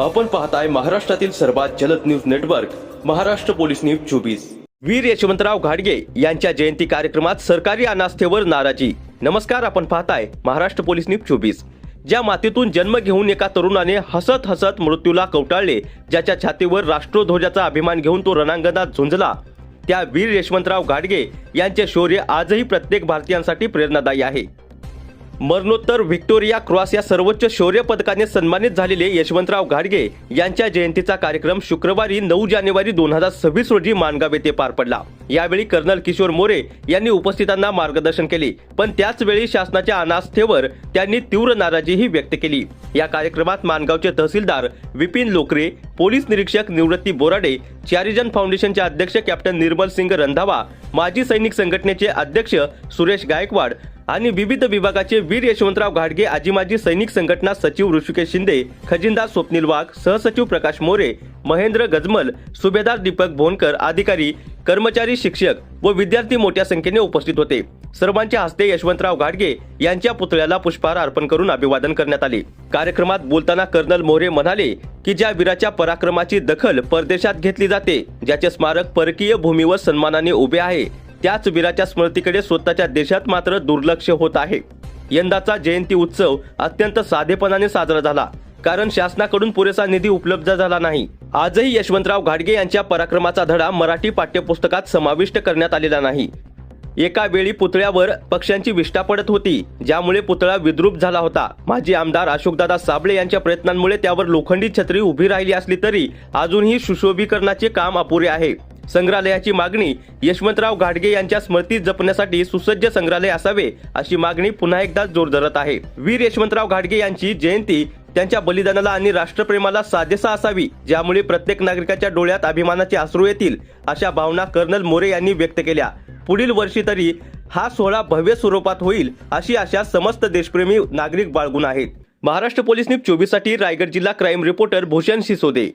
आपण पाहताय महाराष्ट्रातील सर्वात जलद news network Maharashtra police news चोवीस. वीर यशवंतराव घाडगे यांच्या जयंती कार्यक्रमात सरकारी अनास्थेवर नाराजी. नमस्कार आपण पाहताय महाराष्ट्र पोलीस न्यूज चोवीस. ज्या मातीतून जन्म घेऊन एका तरुणाने हसत हसत मृत्यूला कवटाळले ज्याच्या छातीवर राष्ट्रध्वजाचा अभिमान घेऊन तो रणांगणात झुंजला. त्या वीर यशवंतराव घाडगे यांचे शौर्य आजही प्रत्येक भारतीयांसाठी प्रेरणादायी आहे. मरणोत्तर व्हिक्टोरिया क्रॉस या सर्वोच्च शौर्य पदकाने सन्मानित झालेले यशवंतराव घाडगे यांच्या जयंतीचा कार्यक्रम शुक्रवारी नऊ जानेवारी दोन हजार सव्वीस रोजी माणगाव येथे पार पडला. यावेळी कर्नल किशोर मोरे यांनी उपस्थितांना मार्गदर्शन केले पण त्याचवेळी शासनाच्या अनास्थेवर त्यांनी तीव्र नाराजीही व्यक्त केली. या कार्यक्रमात माणगावचे तहसीलदार विपिन लोकरे पोलीस निरीक्षक निवृत्ती बोराडे चॅरिजन फाउंडेशनचे अध्यक्ष कॅप्टन निर्मल सिंग रंधावा माजी सैनिक संघटनेचे अध्यक्ष सुरेश गायकवाड आणि विविध विभागाचे वीर यशवंतराव घाडगे आजीमाजी सैनिक संघटना सचिव ऋषिकेश शिंदे खजिनदार स्वप्नील वाघ सहसचिव प्रकाश मोरे महेंद्र गजमल सुभेदार दीपक भोनकर अधिकारी कर्मचारी शिक्षक व विद्यार्थी मोठ्या संख्येने उपस्थित होते. सर्वांच्या हस्ते यशवंतराव घाडगे यांच्या पुतळ्याला पुष्पहार अर्पण करून अभिवादन करण्यात आले. कार्यक्रमात बोलताना कर्नल मोरे म्हणाले की ज्या वीराच्या पराक्रमाची दखल परदेशात घेतली जाते ज्याचे स्मारक परकीय भूमीवर सन्मानाने उभे आहे त्याच वीराच्या स्मृतीकडे स्वतःच्या देशात मात्र दुर्लक्ष होत आहे. यंदाचा जयंती उत्सव अत्यंत साधेपणाने साजरा झाला कारण शासनाकडून पुरेसा निधी उपलब्ध झाला नाही. आजही यशवंतराव घाडगे यांच्या पराक्रमाचा धडा मराठी पाठ्यपुस्तकात समाविष्ट करण्यात आलेला नाही. एका वेळी पुतळ्यावर पक्ष्यांची विष्ठा पडत होती ज्यामुळे पुतळा विद्रूप झाला होता. माजी आमदार अशोकदादा साबळे यांच्या प्रयत्नांमुळे त्यावर लोखंडी छत्री उभी राहिली असली तरी अजूनही सुशोभीकरणाचे काम अपुरे आहे. संग्रहालयाची मागणी यशवंतराव घाडगे यांच्या स्मृती जपण्यासाठी सुसज्ज संग्रहालय असावे अशी मागणी पुन्हा एकदा जोर धरत आहे. वीर यशवंतराव घाटगे यांची जयंती त्यांच्या बलिदानाला आणि राष्ट्रप्रेमाला साजेसा असावी ज्यामुळे प्रत्येक नागरिकाच्या डोळ्यात अभिमानाचे अश्रू येतील अशा भावना कर्नल मोरे यांनी व्यक्त केल्या. पुढील वर्षी तरी हा सोहळा भव्य स्वरूपात होईल अशी आशा समस्त देशप्रेमी नागरिक बाळगून आहेत. महाराष्ट्र पोलीस न्यूज चोवीससाठी रायगड जिल्हा क्राईम रिपोर्टर भूषण सिसोदे.